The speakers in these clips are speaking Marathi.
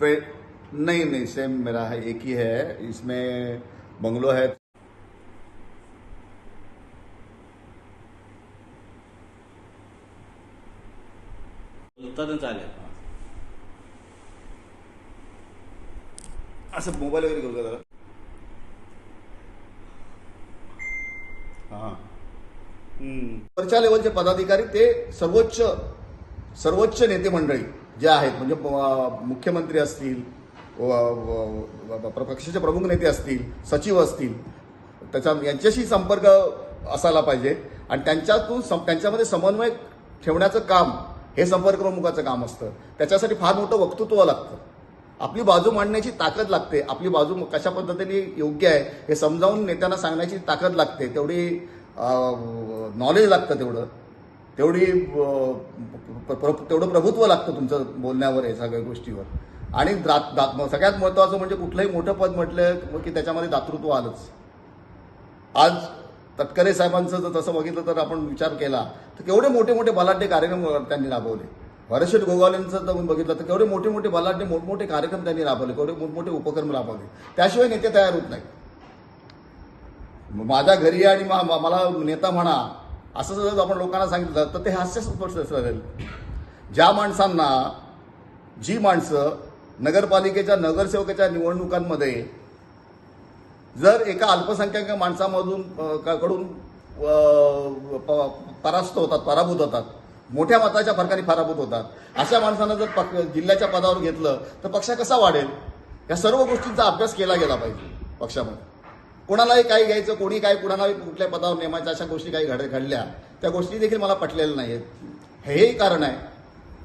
वे- नहीं नहीं सेम मेरा है एक ही है। इसमें बंगलो है। चालेल असं मोबाईल वगैरे घेऊ का? जरा हा. वरच्या लेवलचे पदाधिकारी ते सर्वोच्च सर्वोच्च नेते मंडळी. ज्या आहेत म्हणजे मुख्यमंत्री असतील व- पक्षाचे प्रमुख नेते असतील सचिव असतील त्याच्या यांच्याशी संपर्क असायला पाहिजे आणि त्यांच्यातून सम- त्यांच्यामध्ये समन्वय ठेवण्याचं काम हे संपर्क प्रमुखाचं काम असतं. त्याच्यासाठी फार मोठं वक्तृत्व लागतं. आपली बाजू मांडण्याची ताकद लागते. आपली बाजू कशा पद्धतीने योग्य आहे हे समजावून नेत्यांना सांगण्याची ताकद लागते. तेवढी नॉलेज लागतं तेवढं. तेवढी तेवढं प्रभुत्व लागतं तुमचं बोलण्यावर हे सगळ्या गोष्टीवर. आणि दात दा- सगळ्यात महत्त्वाचं म्हणजे कुठलंही मोठं पद म्हटलं की त्याच्यामध्ये दातृत्व आलंच. आज तटकरे साहेबांचं जर तसं बघितलं तर आपण विचार केला तर केवढे मोठे मोठे बलाढ्य कार्यक्रम त्यांनी राबवले. भरतशेठ गोगावलेंचं जर बघितलं तर केवढे मोठे मोठे बलाढ्य मोठमोठे कार्यक्रम त्यांनी राबवले केवढे मोठमोठे उपक्रम राबवले. त्याशिवाय नेते तयार होत नाहीत. माझ्या घरी आणि मा- मला नेता म्हणा असं जर आपण लोकांना सांगितलं तर ते हास्यास्पद ठरेल. ज्या माणसांना जी माणसं नगरपालिकेच्या नगरसेवकाच्या निवडणुकांमध्ये जर एका अल्पसंख्याक माणसामधून कडून प- परास्त होतात पराभूत होतात मोठ्या मताच्या फरकाने पराभूत होतात. अशा माणसानं जर पक्ष जिल्ह्याच्या पदावर घेतलं तर पक्ष कसा वाढेल? या सर्व गोष्टींचा अभ्यास केला गेला पाहिजे पक्षामध्ये. कोणालाही काही घ्यायचं कोणी काय कुणालाही कुठल्या पदावर नेमायचं अशा गोष्टी काही घड घडल्या. त्या गोष्टी देखील मला पटलेल्या नाही आहेत हेही कारण आहे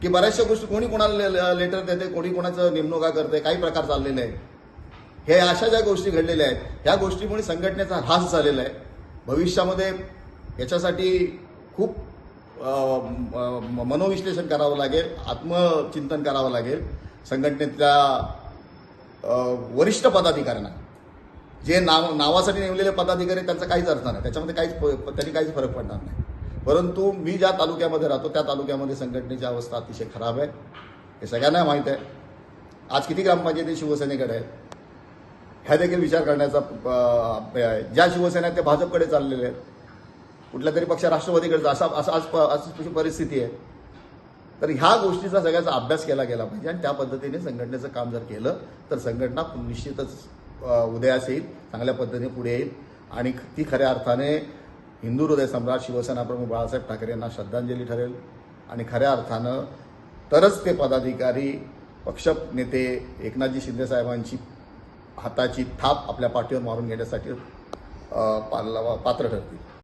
की बऱ्याचशा गोष्टी कोणी कोणाला लेटर देते कोणी कोणाचं नेमणुका करते काही प्रकार चाललेले आहेत. हे अशा ज्या गोष्टी घडलेल्या आहेत ह्या गोष्टीमुळे संघटनेचा ऱ्हास झालेला आहे. भविष्यामध्ये याच्यासाठी खूप मनोविश्लेषण करावं लागेल आत्मचिंतन करावं लागेल संघटनेतल्या वरिष्ठ पदाधिकाऱ्यांना. जे नाव नावासाठी नेमलेले पदाधिकारी त्यांचा काहीच अर्थ नाही. त्याच्यामध्ये काहीच प- त्यांनी काहीच फरक पडणार नाही. परंतु मी ज्या तालुक्यामध्ये राहतो त्या तालुक्यामध्ये संघटनेची अवस्था अतिशय खराब आहे. हे सगळ्यांना माहीत आहे. आज किती ग्रामपंचायती शिवसेनेकडे आहेत? ह्या देखील विचार करण्याचा आहे. ज्या शिवसेना आहेत त्या भाजपकडे चाललेले आहेत. कुठल्या तरी पक्ष राष्ट्रवादीकडे असा असं आज प- अशी परिस्थिती आहे. तर ह्या गोष्टीचा सगळ्याचा अभ्यास केला गेला पाहिजे आणि त्या पद्धतीने संघटनेचं काम जर केलं तर संघटना निश्चितच उदयास येईल चांगल्या पद्धतीने पुढे येईल. आणि ती खऱ्या अर्थाने हिंदू हृदय सम्राट शिवसेना प्रमुख बाळासाहेब ठाकरे यांना श्रद्धांजली ठरेल. आणि खऱ्या अर्थानं तरच ते पदाधिकारी पक्ष नेते एकनाथजी शिंदे साहेबांची हाताची थाप आपल्या पाठीवर मारून घेण्यासाठी अ, पात्र ठरतील.